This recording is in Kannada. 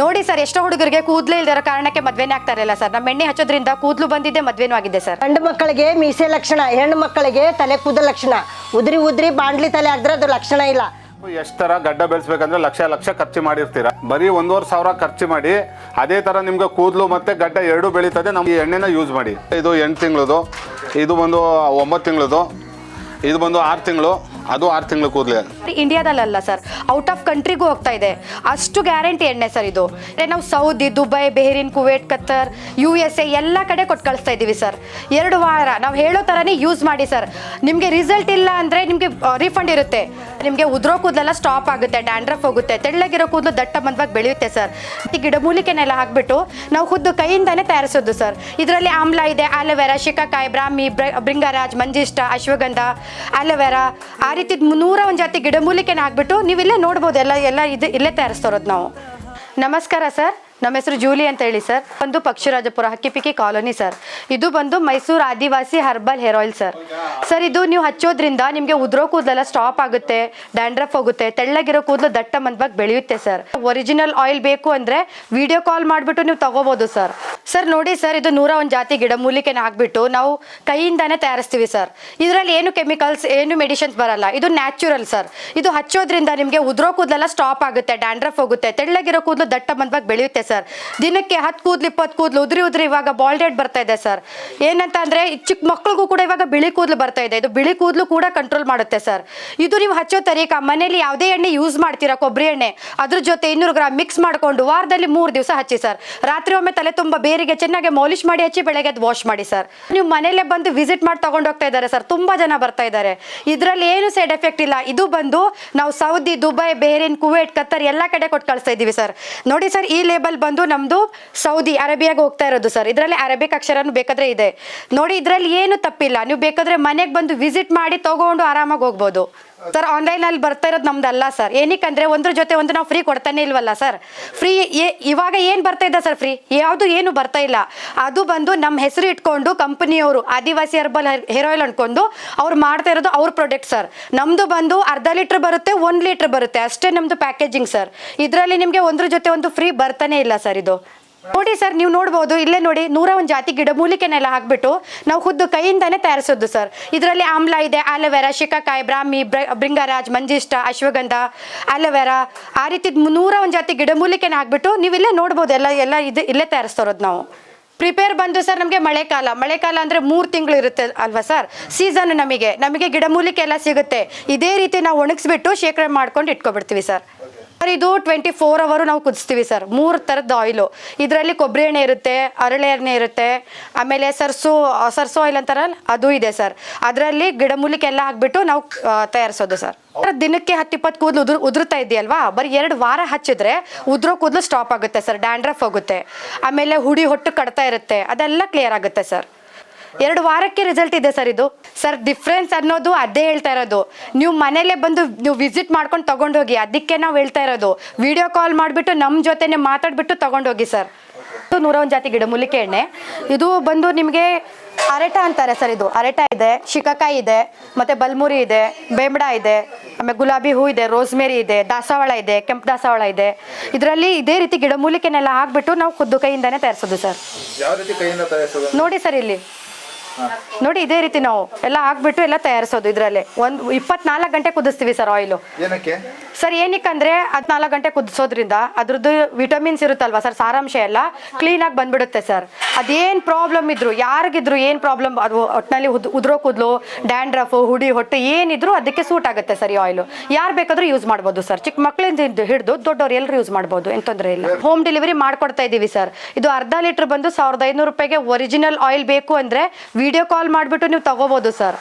ನೋಡಿ ಸರ್ ಎಷ್ಟೋ ಹುಡುಗರಿಗೆ ಕೂದಲೇ ಇಲ್ದಿರೋ ಕಾರಣಕ್ಕೆ ಮದ್ವೆನೇ ಆಗ್ತಾ ಇರಲಿಲ್ಲ ಸರ್. ನಮ್ಮ ಎಣ್ಣೆ ಹಚ್ಚೋದ್ರಿಂದ ಕೂದಲು ಬಂದಿದ್ದೆ ಮದ್ವೆನೂ ಆಗಿದೆ ಸರ್. ಗಂಡು ಮಕ್ಕಳಿಗೆ ಮೀಸೆ ಲಕ್ಷಣ ಹೆಣ್ಣು ಮಕ್ಕಳಿಗೆ ತಲೆ ಕೂದಲು ಲಕ್ಷಣ. ಉದ್ರಿ ಉದ್ರಿ ಬಾಂಡ್ಲಿ ತಲೆ ಆದ್ರೆ ಅದು ಲಕ್ಷಣ ಇಲ್ಲ. ಎಷ್ಟು ತರ ಗಡ್ಡ ಬೆಳೆಸ್ಬೇಕಂದ್ರೆ ಲಕ್ಷ ಲಕ್ಷ ಖರ್ಚು ಮಾಡಿರ್ತೀರ? ಬರೀ ಒಂದೂವರೆ ಸಾವಿರ ಖರ್ಚು ಮಾಡಿ ಅದೇ ತರ ನಿಮ್ಗೆ ಕೂದಲು ಮತ್ತೆ ಗಡ್ಡ ಎರಡು ಬೆಳೀತದೆ ನಮ್ಗೆ ಈ ಎಣ್ಣೆನ ಯೂಸ್ ಮಾಡಿ. ಇದು ಎಂಟು ತಿಂಗಳದು ಇದು ಬಂದು ಒಂಬತ್ತು ತಿಂಗಳದು ಇದು ಬಂದು ಆರು ತಿಂಗಳು. ಅದು ಆರು ತಿಂಗಳ ಕೂದಲೇ. ಇಂಡಿಯಾದಲ್ಲ ಸರ್. ಔಟ್ ಆಫ್ ಕಂಟ್ರಿಗೂ ಹೋಗ್ತಾ ಇದೆ. ಅಷ್ಟು ಗ್ಯಾರಂಟಿ ಎಣ್ಣೆ ಸರ್ ಇದು. ನಾವು Saudi, Dubai, Bahrain Kuwait Qatar U S A ಎಲ್ಲ ಕಡೆ ಕೊಟ್ಟು ಕಳಿಸ್ತಾ ಇದ್ದೀವಿ ಸರ್. ಎರಡು ವಾರ, ನಾವು ಹೇಳೋ ಥರನೇ ಯೂಸ್ ಮಾಡಿ ಸರ್. ನಿಮಗೆ ರಿಸಲ್ಟ್ ಇಲ್ಲ ಅಂದರೆ ನಿಮಗೆ ರಿಫಂಡ್ ಇರುತ್ತೆ. ನಿಮಗೆ ಉದ್ರೋ ಕೂದಲೆಲ್ಲ ಸ್ಟಾಪ್ ಆಗುತ್ತೆ ಡ್ಯಾಂಡ್ರಫ್ ಹೋಗುತ್ತೆ, ತೆಳ್ಳಗಿರೋ ಕೂದಲು ದಟ್ಟ ಬಂದವಾಗಿ ಬೆಳೆಯುತ್ತೆ ಸರ್. ಈ ಗಿಡಮೂಲಿಕೆನೆಲ್ಲ ಹಾಕ್ಬಿಟ್ಟು ನಾವು ಖುದ್ದು ಕೈಯಿಂದಾನೇ ತಯಾರಿಸೋದು ಸರ್. ಇದರಲ್ಲಿ ಆಮ್ಲ ಇದೆ aloe vera shikakai, brahmi bhringraj manjistha, ashwagandha aloe vera ರೀತಿ ನೂರ ಒಂದು ಜಾತಿ ಗಿಡಮೂಲಿಕೆನ ಹಾಕ್ಬಿಟ್ಟು ನೀವು ಇಲ್ಲೇ ನೋಡ್ಬೋದು, ಎಲ್ಲ ಎಲ್ಲ ಇದು ಇಲ್ಲೇ ತಯಾರಿಸ್ತಾ ಇರೋದು ನಾವು. ನಮಸ್ಕಾರ ಸರ್. ನಮ್ಮ ಹೆಸರು ಜೂಲಿ ಅಂತ ಹೇಳಿ ಸರ್. ಬಂದು ಪಕ್ಷಿರಾಜಪುರ, ಹಕ್ಕಿಪಿಕ್ಕಿ ಕಾಲೋನಿ ಸರ್. ಇದು ಬಂದು Mysuru Adivasi herbal hair oil sir. Sir, ಇದು ನೀವು ಹಚ್ಚೋದ್ರಿಂದ ನಿಮಗೆ ಉದ್ರೋ ಕೂದಲೆಲ್ಲ ಸ್ಟಾಪ್ ಆಗುತ್ತೆ, ಡ್ಯಾಂಡ್ರಫ್ ಹೋಗುತ್ತೆ, ತೆಳ್ಳಗಿರೋ ಕೂದಲು ದಟ್ಟ ಮಂದವಾಗಿ ಬೆಳೆಯುತ್ತೆ ಸರ್. ಒರಿಜಿನಲ್ ಆಯಿಲ್ ಬೇಕು ಅಂದರೆ ವಿಡಿಯೋ ಕಾಲ್ ಮಾಡಿಬಿಟ್ಟು ನೀವು ತಗೋಬೋದು ಸರ್. ಸರ್, ನೋಡಿ ಸರ್, ಇದು ನೂರ ಒಂದು ಜಾತಿ ಗಿಡಮೂಲಿಕೆನ ಹಾಕ್ಬಿಟ್ಟು ನಾವು ಕೈಯಿಂದಾನೇ ತಯಾರಿಸ್ತೀವಿ ಸರ್. ಇದರಲ್ಲಿ ಏನು ಕೆಮಿಕಲ್ಸ್, ಏನು ಮೆಡಿಷನ್ಸ್ ಬರಲ್ಲ. ಇದು ನ್ಯಾಚುರಲ್ ಸರ್. ಇದು ಹಚ್ಚೋದ್ರಿಂದ ನಿಮಗೆ ಉದ್ರೋ ಕೂದಲೆಲ್ಲ ಸ್ಟಾಪ್ ಆಗುತ್ತೆ, ಡ್ಯಾಂಡ್ರಫ್ ಹೋಗುತ್ತೆ, ತೆಳ್ಳಗಿರೋ ಕೂದಲು ದಟ್ಟ ಮಂದವಾಗಿ ಬೆಳೆಯುತ್ತೆ ಸರ್. ದಿನಕ್ಕೆ ಹತ್ತು ಕೂದಲು, ಇಪ್ಪತ್ತು ಕೂದಲು, ಉದ್ರಿ ಉದ್ರಿ ಇವಾಗ ಬಾಲ್ಡೆಡ್ ಬರ್ತಾ ಇದೆ ಸರ್. ಏನಂತ ಅಂದರೆ ಚಿಕ್ಕ ಮಕ್ಳಿಗೂ ಕೂಡ ಇವಾಗ ಬಿಳಿ ಕೂದಲು ಬರ್ತಾ ಇದೆ. ಇದು ಬಿಳಿ ಕೂದಲು ಕೂಡ ಕಂಟ್ರೋಲ್ ಮಾಡುತ್ತೆ ಸರ್. ಇದು ನೀವು ಹಚ್ಚೋ ತರೀಕ, ಮನೇಲಿ ಯಾವುದೇ ಎಣ್ಣೆ ಯೂಸ್ ಮಾಡ್ತೀರಾ ಕೊಬ್ಬರಿ ಎಣ್ಣೆ? ಅದ್ರ ಜೊತೆ ಇನ್ನೂರು ಗ್ರಾಮ್ ಮಿಕ್ಸ್ ಮಾಡಿಕೊಂಡು ವಾರದಲ್ಲಿ ಮೂರು ದಿವಸ ಹಚ್ಚಿ ಸರ್. ರಾತ್ರಿ ಒಮ್ಮೆ ತಲೆ ತುಂಬ ಬೇರಿಗೆ ಚೆನ್ನಾಗಿ ಮಾಲಿಶ್ ಮಾಡಿ ಹಚ್ಚಿ ಬೆಳಗ್ಗೆ ಅದು ವಾಶ್ ಮಾಡಿ ಸರ್. ನೀವು ಮನೆಯಲ್ಲೇ ಬಂದು ವಿಸಿಟ್ ಮಾಡಿ ತಗೊಂಡು ಹೋಗ್ತಾ ಇದ್ದಾರೆ ಸರ್. ತುಂಬಾ ಜನ ಬರ್ತಾ ಇದ್ದಾರೆ. ಇದರಲ್ಲಿ ಏನು ಸೈಡ್ ಎಫೆಕ್ಟ್ ಇಲ್ಲ. ಇದು ಬಂದು ನಾವು Saudi, Dubai, Bahrain, Kuwait, Qatar ಎಲ್ಲ ಕಡೆ ಕೊಟ್ಟು ಕಳಿಸ್ತಾ ಇದ್ದೀವಿ ಸರ್. ನೋಡಿ ಸರ್, ಈ ಲೇಬಲ್ ಬಂದು ನಮ್ದು ಸೌದಿ ಅರೇಬಿಯಾಗೆ ಹೋಗ್ತಾ ಇರೋದು ಸರ್. ಇದರಲ್ಲಿ ಅರೇಬಿಕ್ ಅಕ್ಷರನು ಬೇಕಾದ್ರೆ ಇದೆ. ನೋಡಿ, ಇದರಲ್ಲಿ ಏನು ತಪ್ಪಿಲ್ಲ. ನೀವು ಬೇಕಾದ್ರೆ ಮನೆಗೆ ಬಂದು ವಿಸಿಟ್ ಮಾಡಿ ತಗೊಂಡು ಆರಾಮಾಗಿ ಹೋಗ್ಬೋದು. ಸರ್ ಆನ್ಲೈನಲ್ಲಿ ಬರ್ತಾ ಇರೋದು ನಮ್ದಲ್ಲ ಸರ್. ಏನಕ್ಕಂದ್ರೆ ಒಂದ್ರ ಜೊತೆ ಒಂದು ನಾವು ಫ್ರೀ ಕೊಡ್ತಾನೆ ಇಲ್ವಲ್ಲ ಸರ್. ಫ್ರೀ ಇವಾಗ ಏನು ಬರ್ತಾ ಇದೆ ಸರ್ ಫ್ರೀ ಯಾವುದು ಏನು ಬರ್ತಾ ಇಲ್ಲ. ಅದು ಬಂದು ನಮ್ಮ ಹೆಸರು ಇಟ್ಕೊಂಡು ಕಂಪನಿಯವರು, ಆದಿವಾಸಿ ಹರ್ಬಲ್ ಹೇರ್ ಆಯಿಲ್ ಅನ್ಕೊಂಡು ಅವ್ರು ಮಾಡ್ತಾ ಇರೋದು ಅವ್ರ ಪ್ರಾಡಕ್ಟ್ ಸರ್. ನಮ್ದು ಬಂದು ಅರ್ಧ ಲೀಟ್ರ್ ಬರುತ್ತೆ, ಒಂದು ಲೀಟ್ರ್ ಬರುತ್ತೆ. ಅಷ್ಟೇ ನಮ್ದು ಪ್ಯಾಕೇಜಿಂಗ್ ಸರ್. ಇದರಲ್ಲಿ ನಿಮಗೆ ಒಂದ್ರ ಜೊತೆ ಒಂದು ಫ್ರೀ ಬರ್ತಾನೆ ಇಲ್ಲ ಸರ್ ಇದು. ನೋಡಿ ಸರ್, ನೀವು ನೋಡ್ಬೋದು. ಇಲ್ಲೇ ನೋಡಿ ನೂರ ಒಂದು ಜಾತಿ ಗಿಡಮೂಲಿಕೆನೆಲ್ಲ ಹಾಕ್ಬಿಟ್ಟು ನಾವು ಖುದ್ದು ಕೈಯಿಂದಾನೇ ತಯಾರಿಸೋದು ಸರ್. ಇದರಲ್ಲಿ ಆಮ್ಲ ಇದೆ ಆಲೋವೆರಾ ಶಿಕಾಕಾಯಿ, ಬ್ರಾಹ್ಮಿ, ಬ್ರ- ಭೃಂಗರಾಜ್ ಮಂಜಿಷ್ಟ, ಅಶ್ವಗಂಧ ಆಲೋವೆರಾ ಆ ರೀತಿ ನೂರ ಒಂದು ಜಾತಿ ಗಿಡಮೂಲಿಕೆನ ಹಾಕ್ಬಿಟ್ಟು ನೀವು ಇಲ್ಲೇ ನೋಡ್ಬೋದು. ಎಲ್ಲ ಎಲ್ಲ ಇದು ಇಲ್ಲೇ ತಯಾರಿಸ್ತಿರೋದು ನಾವು. ಪ್ರಿಪೇರ್ ಬಂದು ಸರ್, ನಮಗೆ ಮಳೆಕಾಲ ಮಳೆಕಾಲ ಅಂದರೆ ಮೂರು ತಿಂಗಳು ಇರುತ್ತೆ ಅಲ್ವಾ ಸರ್? ಸೀಸನ್ ನಮಗೆ. ನಮಗೆ ಗಿಡಮೂಲಿಕೆ ಎಲ್ಲ ಸಿಗುತ್ತೆ. ಇದೇ ರೀತಿ ನಾವು ಒಣಗಿಸ್ಬಿಟ್ಟು ಶೇಖರಣೆ ಮಾಡ್ಕೊಂಡು ಇಟ್ಕೊಬಿಡ್ತೀವಿ ಸರ್. ಸರ್ ಇದು ಟ್ವೆಂಟಿ ಫೋರ್ ಅವರು ನಾವು ಕುದಿಸ್ತೀವಿ ಸರ್ ಮೂರು ಥರದ್ದು ಆಯಿಲು ಇದರಲ್ಲಿ ಕೊಬ್ಬರಿ ಎಣ್ಣೆ ಇರುತ್ತೆ, ಅರಳೆ ಎಣ್ಣೆ ಇರುತ್ತೆ, ಆಮೇಲೆ ಸರ್ಸು ಸರ್ಸು ಆಯಿಲ್ ಅಂತಾರಲ್ಲ, ಅದು ಇದೆ ಸರ್ ಅದರಲ್ಲಿ ಗಿಡಮೂಲಿಕೆ ಎಲ್ಲ ಹಾಕ್ಬಿಟ್ಟು ನಾವು ತಯಾರಿಸೋದು ಸರ್ ದಿನಕ್ಕೆ ಹತ್ತು ಇಪ್ಪತ್ತು ಕೂದಲು ಉದುರು, ಉದುರ್ತಾ ಇದೆಯಲ್ವಾ ಬರೀ ಎರಡು ವಾರ ಹಚ್ಚಿದ್ರೆ ಉದ್ರೋ ಕೂದಲು ಸ್ಟಾಪ್ ಆಗುತ್ತೆ ಸರ್ ಡ್ಯಾಂಡ್ರಫ್ ಹೋಗುತ್ತೆ. ಆಮೇಲೆ ಹುಡಿ ಹೊಟ್ಟು ಕಡ್ತಾ ಇರುತ್ತೆ. ಅದೆಲ್ಲ ಕ್ಲಿಯರ್ ಆಗುತ್ತೆ ಸರ್ ಎರಡು ವಾರಕ್ಕೆ ರಿಸಲ್ಟ್ ಇದೆ ಸರ್ ಇದು. ಸರ್ ಡಿಫ್ರೆನ್ಸ್ ಅನ್ನೋದು ಅದೇ ಹೇಳ್ತಾ ಇರೋದು. ನೀವು ಮನೆಯಲ್ಲೇ ಬಂದು ನೀವು ವಿಸಿಟ್ ಮಾಡ್ಕೊಂಡು ತಗೊಂಡೋಗಿ ಅದಕ್ಕೆ ನಾವು ಹೇಳ್ತಾ ಇರೋದು. ವಿಡಿಯೋ ಕಾಲ್ ಮಾಡಿಬಿಟ್ಟು ನಮ್ಮ ಜೊತೆನೆ ಮಾತಾಡ್ಬಿಟ್ಟು ತಗೊಂಡೋಗಿ ಸರ್ ನೂರ ಒಂದು ಜಾತಿ ಗಿಡಮೂಲಿಕೆ ಎಣ್ಣೆ. ಇದು ಬಂದು ನಿಮಗೆ ಅರೆಟ ಅಂತಾರೆ ಸರ್ ಇದು. ಅರೆಟ ಇದೆ ಶಿಕಕಾಯಿ ಇದೆ ಮತ್ತೆ ಬಲ್ಮುರಿ ಇದೆ ಬೇಂಬಡ ಇದೆ ಆಮೇಲೆ ಗುಲಾಬಿ ಹೂ ಇದೆ ರೋಸ್ಮೇರಿ ಇದೆ ದಾಸವಾಳ ಇದೆ ಕೆಂಪು ದಾಸವಾಳ ಇದೆ. ಇದರಲ್ಲಿ ಇದೇ ರೀತಿ ಗಿಡಮೂಲಿಕೆನೆಲ್ಲ ಹಾಕ್ಬಿಟ್ಟು ನಾವು ಖುದ್ದು ಕೈಯಿಂದಾನೇ ತಯಾರಿಸೋದು ಸರ್ ನೋಡಿ ಸರ್ ಇಲ್ಲಿ. ನೋಡಿ ಇದೇ ರೀತಿ ನಾವು ಎಲ್ಲ ಹಾಕ್ಬಿಟ್ಟು ಎಲ್ಲ ತಯಾರಿಸೋದು ಇದ್ರಲ್ಲಿ. ಒಂದು ಇಪ್ಪತ್ನಾಲ್ಕು ಗಂಟೆ ಕುದಿಸ್ತೀವಿ ಸರ್ ಆಯಿಲು ಏನಕ್ಕೆ? ಸರ್ ಏನಕ್ಕಂದ್ರೆ ಹದಿನಾಲ್ಕು ಗಂಟೆ ಕುದಿಸೋದ್ರಿಂದ ಅದ್ರದ್ದು ವಿಟಮಿನ್ಸ್ ಇರುತ್ತಲ್ವಾ ಸರ್ ಸಾರಾಂಶ ಎಲ್ಲ ಕ್ಲೀನಾಗಿ ಬಂದ್ಬಿಡುತ್ತೆ ಸರ್. ಅದೇನು ಪ್ರಾಬ್ಲಮ್ ಇದ್ರು ಯಾರಿಗಿದ್ರು ಏನು ಪ್ರಾಬ್ಲಮ್ ಅದು ಒಟ್ಟಿನಲ್ಲಿ ಉದ್ ಉದ್ರೋ ಕೂದಲು ಡ್ಯಾಂಡ್ರಫ್ ಹುಡಿ ಹೊಟ್ಟೆ ಏನಿದ್ರು ಅದಕ್ಕೆ ಸೂಟ್ ಆಗುತ್ತೆ ಸರ್ ಈ ಆಯಿಲು ಯಾರು ಬೇಕಾದ್ರೂ ಯೂಸ್ ಮಾಡ್ಬೋದು ಸರ್. ಚಿಕ್ಕ ಮಕ್ಕಳಿಂದ ಹಿಡಿದು ದೊಡ್ಡವ್ರು ಎಲ್ಲರೂ ಯೂಸ್ ಮಾಡ್ಬೋದು ಏನು ತೊಂದರೆ ಇಲ್ಲ. ಹೋಮ್ ಡೆಲಿವರಿ ಮಾಡ್ಕೊಡ್ತಾ ಇದ್ದೀವಿ ಸರ್. ಇದು ಅರ್ಧ ಲೀಟ್ರ್ ಬಂದು ಸಾವಿರದ ಐನೂರು ರೂಪಾಯಿಗೆ ಒರಿಜಿನಲ್ ಆಯಿಲ್ ಬೇಕು ಅಂದರೆ ವಿಡಿಯೋ ಕಾಲ್ ಮಾಡಿಬಿಟ್ಟು ನೀವು ತಗೋಬೋದು ಸರ್.